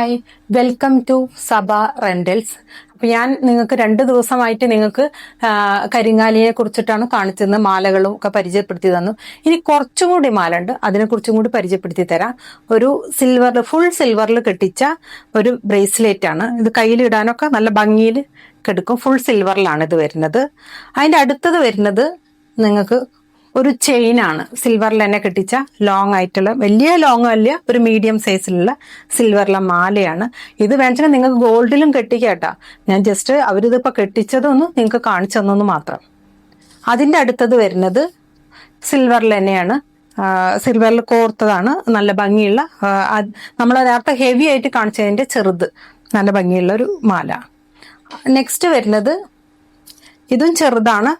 Hi welcome to Saba rentals. അപ്പൊ ഞാൻ നിങ്ങൾക്ക് രണ്ട് ദിവസമായിട്ട് നിങ്ങൾക്ക് കരിങ്ങാലിയെ കുറിച്ചിട്ടാണ് കാണിച്ചത് മാലകളും ഒക്കെ പരിചയപ്പെടുത്തി തന്നു. ഇനി കുറച്ചും കൂടി മാല ഉണ്ട് അതിനെ കുറിച്ചും കൂടി പരിചയപ്പെടുത്തി തരാം. ഒരു സിൽവറിൽ ഫുൾ സിൽവറിൽ കെട്ടിച്ച ഒരു ബ്രേസ്ലെറ്റ് ആണ്. ഇത് കയ്യിലിടാനൊക്കെ നല്ല ഭംഗിയിൽ കെടുക്കും. ഫുൾ സിൽവറിലാണ് ഇത് വരുന്നത്. അതിന്റെ അടുത്തത് വരുന്നത് നിങ്ങൾക്ക് ഒരു ചെയിൻ ആണ്. സിൽവറിൽ തന്നെ കിട്ടിച്ച ലോങ് ആയിട്ടുള്ള വലിയ ലോങ് അല്ല ഒരു മീഡിയം സൈസിലുള്ള സിൽവറിലെ മാലയാണ്. ഇത് വേണമെങ്കിൽ നിങ്ങൾക്ക് ഗോൾഡിലും കെട്ടിക്കാട്ടാ ഞാൻ ജസ്റ്റ് അവരിതിപ്പോ കെട്ടിച്ചതൊന്ന് നിങ്ങൾക്ക് കാണിച്ചു മാത്രം. അതിന്റെ അടുത്തത് വരുന്നത് സിൽവറിൽ തന്നെയാണ് സിൽവറിൽ കോർത്തതാണ്. നല്ല ഭംഗിയുള്ള നമ്മൾ നേരത്തെ ഹെവി ആയിട്ട് കാണിച്ചതിന്റെ ചെറുത്. നല്ല ഭംഗിയുള്ള ഒരു മാല. നെക്സ്റ്റ് വരുന്നത് ഇതും ചെറുതാണ്.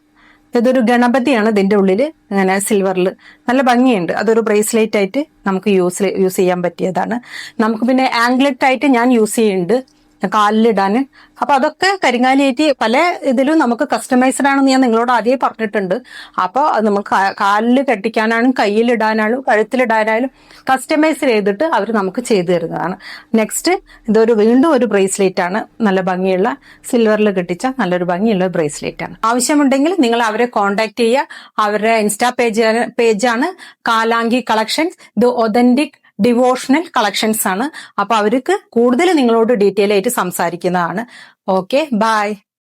ഇതൊരു ഗണപതിയാണ് ഇതിന്റെ ഉള്ളിൽ അങ്ങനെ സിൽവറിൽ നല്ല ഭംഗിയുണ്ട്. അതൊരു ബ്രേസ്ലെറ്റ് ആയിട്ട് നമുക്ക് യൂസ് യൂസ് ചെയ്യാൻ പറ്റിയതാണ്. നമുക്ക് പിന്നെ ആംഗ്ലറ്റ് ആയിട്ട് ഞാൻ യൂസ് ചെയ്യുന്നുണ്ട്. കാലിലിടാൻ. അപ്പൊ അതൊക്കെ കരിങ്ങാലിയേറ്റി പല ഇതിലും നമുക്ക് കസ്റ്റമൈസ്ഡ് ആണെന്ന് ഞാൻ നിങ്ങളോട് ആദ്യമേ പറഞ്ഞിട്ടുണ്ട്. അപ്പോൾ നമുക്ക് കാലിൽ കെട്ടിക്കാനാണ് കയ്യിലിടാനാലും കഴുത്തിലിടാനായാലും കസ്റ്റമൈസ് ചെയ്തിട്ട് അവർ നമുക്ക് ചെയ്തു തരുന്നതാണ്. നെക്സ്റ്റ് ഇതൊരു വീണ്ടും ഒരു ബ്രേസ്ലെറ്റ് ആണ്. നല്ല ഭംഗിയുള്ള സിൽവറിൽ കെട്ടിച്ച നല്ലൊരു ഭംഗിയുള്ള ബ്രേസ്ലെറ്റ് ആണ്. ആവശ്യമുണ്ടെങ്കിൽ നിങ്ങൾ അവരെ കോൺടാക്ട് ചെയ്യുക. അവരുടെ ഇൻസ്റ്റാ പേജ് പേജാണ് കാലാങ്കി കളക്ഷൻസ് ഇത് ഒതന്റിക് ഡിവോഷണൽ കളക്ഷൻസ് ആണ്. അപ്പൊ അവർക്ക് കൂടുതൽ നിങ്ങളോട് ഡീറ്റെയിൽ ആയിട്ട് സംസാരിക്കുന്നതാണ്. Okay bye